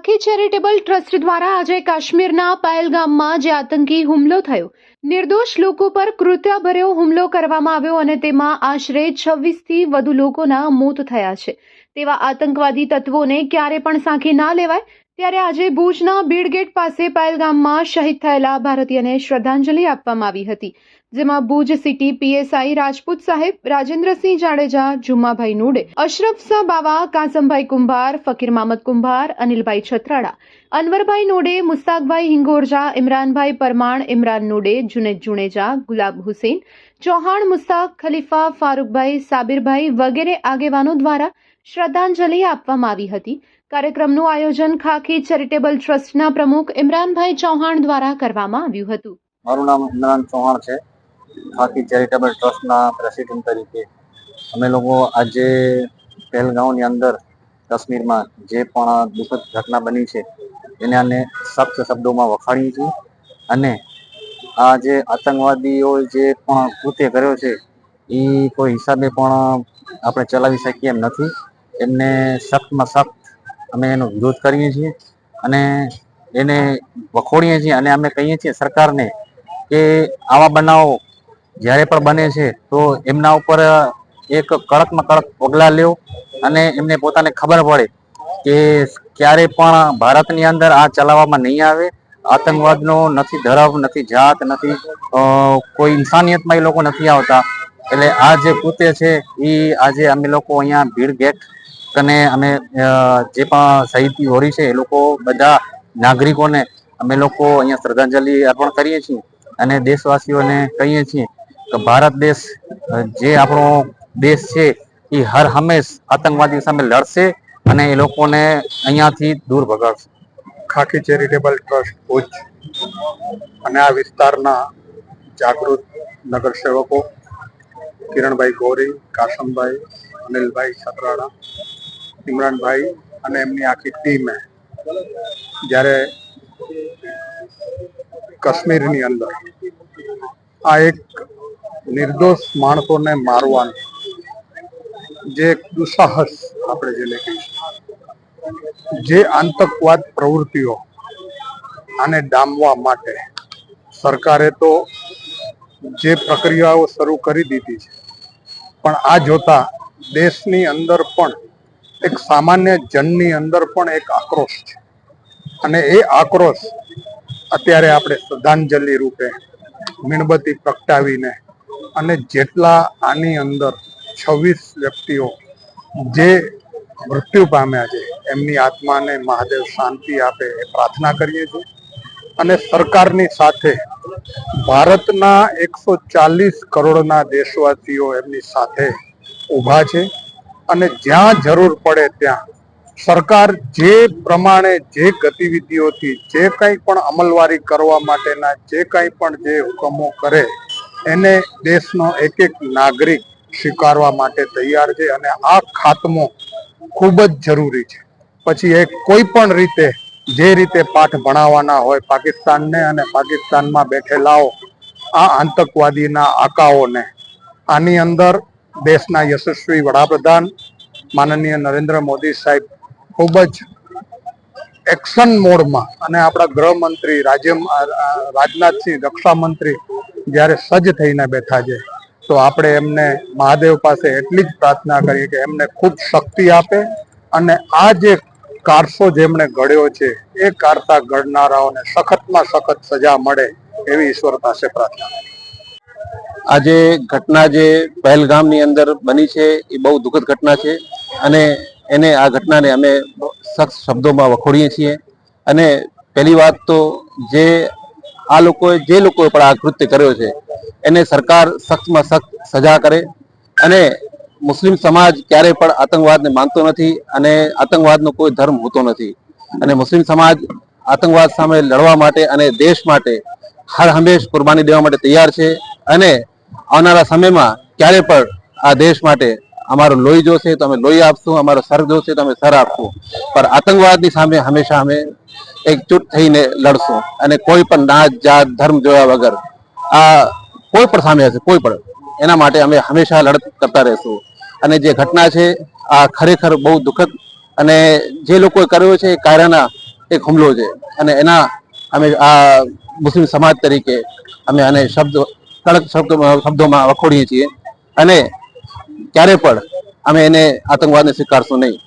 ખાખી charitable trust દ્વારા આજે કાશ્મીરના પહેલગામમાં જે આતંકી હુમલો થયો, નિર્દોષ લોકો પર કૃત્યભર્યો હુમલો કરવામાં આવ્યો અને તેમાં આશરે છવ્વીસથી વધુ લોકોના મોત થયા છે. તેવા આતંકવાદી તત્વોને ક્યારે પણ સાંખી ના લેવાય ત્યારે આજે ભુજના બીડગેટ પાસે પાયલગામમાં શહીદ થયેલા ભારતીયને શ્રદ્ધાંજલિ આપવામાં આવી હતી, જેમાં ભુજ સિટી પીએસઆઈ રાજપૂત સાહેબ, રાજેન્દ્રસિંહ જાડેજા જુમ્માભાઈ નુડે, અશરફ શાહ બાવા, કાસમભાઈ કુંભાર, ફકીર મામદ કુંભાર, અનિલભાઈ છત્રાડા, અનવરભાઈ નુડે, મુસ્તાકભાઈ હિંગોરજા, ઇમરાનભાઈ પરમાણ ઇમરાન નુડે, જુનેદ જુણેજા ગુલાબ હુસેન, ચૌહાણ મુસ્તાક, ખલીફા, ફારૂકભાઈ, સાબિરભાઈ વગેરે આગેવાનો દ્વારા શ્રદ્ધાંજલિ આપવામાં આવી હતી. કાર્યક્રમનું આયોજન ખાખી ચેરિટેબલ ટ્રસ્ટના પ્રમુખ ઇમરાનભાઈ ચૌહાણ દ્વારા કરવામાં આવ્યું હતું. મારું નામ ઇમરાન ચૌહાણ છે. ખાખી ચેરિટેબલ ટ્રસ્ટના પ્રેસિડેન્ટ તરીકે અમે લોકો આજે પહેલગાંવની અંદર કાશ્મીરમાં જે પણ દુઃખદ ઘટના બની છે, એને આને સખ્ત શબ્દોમાં વખાણીએ છીએ અને આ જે આતંકવાદીઓ જે પણ કૃત્ય કર્યો છે એ કોઈ હિસાબે પણ આપણે ચલાવી શકીએ એમ નથી. એમને સખ્તમાં સખ્ત અમે એનો વિરોધ કરીએ છીએ અને એને વખોડીએ છીએ અને અમે કહીએ છીએ સરકારને કે આવા બનાવો જ્યારે પણ બને છે તો એમના ઉપર એક કડકમાં કડક પગલાં લેવો અને એમને પોતાને ખબર પડે કે ક્યારે પણ ભારતની અંદર આ ચલાવવામાં નહીં આવે. આતંકવાદનો નથી ધરાવ નથી જાત, નથી કોઈ ઇન્સાનિયતમાં એ લોકો નથી આવતા. એટલે આ જે કૃત્ય છે એ આજે અમે લોકો અહીંયા ભીડ ગેટ અને અમે જે પણ શહીદ હોરી છે, એ લોકો બધા નાગરિકોને અમે લોકો અહીંયા શ્રદ્ધાંજલિ અર્પણ કરીએ છીએ અને દેશવાસીઓને કહીએ છીએ કે ભારત દેશ જે આપણો દેશ છે, એ હર હંમેશ આતંકવાદી સામે લડશે અને એ લોકોને અહીંયાથી દૂર ભગાડશે. ખાખી ચેરિટેબલ ટ્રસ્ટ ભુજ અને આ વિસ્તારના જાગૃત નગરસેવકો કિરણભાઈ ગોરી, કાસમભાઈ, અનિલભાઈ સતરાડા ઇમરાનભાઈ અને એમની આખી ટીમે જ્યારે કાશ્મીરની અંદર આ એક નિર્દોષ માણસોને મારવાનું જે એક દુસાહસ આપણે જેને કહીએ જે આતંકવાદ પ્રવૃત્તિઓ આને ડામવા માટે સરકારે તો જે પ્રક્રિયાઓ શરૂ કરી દીધી છે, પણ આ જોતા દેશની અંદર પણ એક સામાન્ય જનની અંદર પણ એક આક્રોશ છે. અને એ આક્રોશ અત્યારે આપણે શ્રદ્ધાંજલિ રૂપે મીણબત્તી પ્રગટાવીને અને જેટલા આની અંદર છવ્વીસ વ્યક્તિઓ જે મૃત્યુ પામ્યા છે, એમની આત્માને મહાદેવ શાંતિ આપે એ પ્રાર્થના કરીએ છીએ. અને સરકારની સાથે ભારતના એકસો ચાલીસ કરોડના દેશવાસીઓ એમની સાથે ઊભા છે. અને જ્યાં જરૂર પડે ત્યાં. સરકાર જે પ્રમાણે જે ગતિવિધિઓથી જે કંઈ પણ અમલવારી કરવા માટેના જે કંઈ પણ જે હુકમો કરે, એને દેશનો એક એક નાગરિક સ્વીકારવા માટે તૈયાર છે અને આ ખાતમો ખૂબ જ જરૂરી છે. પછી એ કોઈ પણ રીતે જે રીતે પાઠ ભણાવવાના હોય પાકિસ્તાનને અને પાકિસ્તાનમાં બેઠેલાઓ, આ આતંકવાદીના આકાઓને, આની અંદર દેશના યશસ્વી વડાપ્રધાન માનનીય નરેન્દ્ર મોદી સાહેબ ખૂબ જ એક્શન મોડમાં અને આપણા ગૃહમંત્રી રાજ્ય રાજનાથસિંહ, રક્ષામંત્રી જ્યારે સજ્જ થઈને બેઠા છે, તો આપણે એમને મહાદેવ પાસે એટલી જ પ્રાર્થના કરીએ કે એમને ખૂબ શક્તિ આપે અને આ જે કારસો જેમણે ઘડ્યો છે, એ કારસા ઘડનારાઓને સખતમાં સખત સજા મળે એવી ઈશ્વર પાસે પ્રાર્થના આજે ઘટના જે પહેલગામની અંદર બની છે, એ બહુ દુઃખદ ઘટના છે અને એને આ ઘટનાને અમે સખ્ત શબ્દોમાં વખોડીએ છીએ. અને પહેલી વાત તો જે આ લોકોએ, જે લોકોએ પણ આ કૃત્ય કર્યો છે, એને સરકાર સખ્તમાં સખ્ત સજા કરે અને મુસ્લિમ સમાજ ક્યારેય પણ આતંકવાદને માનતો નથી અને આતંકવાદનો કોઈ ધર્મ હોતો નથી. અને મુસ્લિમ સમાજ આતંકવાદ સામે લડવા માટે અને દેશ માટે હર હંમેશ કુરબાની દેવા માટે તૈયાર છે અને આવનારા સમયમાં ક્યારે પણ આ દેશ માટે અમારું લોહી જોશે તો અમે લોહી આપશું, અમારો સર જોશે તો અમે સર આપશું. પણ આતંકવાદની સામે હંમેશા અમે એકજૂટ થઈને લડશું અને કોઈ પણ નાત, જાત, ધર્મ જોયા વગર આ કોઈ પણ સામે હશે, કોઈ પણ. એના માટે અમે હંમેશા લડત કરતા રહેશું. અને જે ઘટના છે, આ ખરેખર બહુ દુઃખદ અને જે લોકોએ કર્યો છે, એ કાયરાના એક હુમલો છે. અને એના અમે આ મુસ્લિમ સમાજ તરીકે અમે આને શબ્દ કડક શબ્દોમાં વખોડીએ છીએ. અને ક્યારે પણ અમે એને આતંકવાદને સ્વીકારશું નહીં.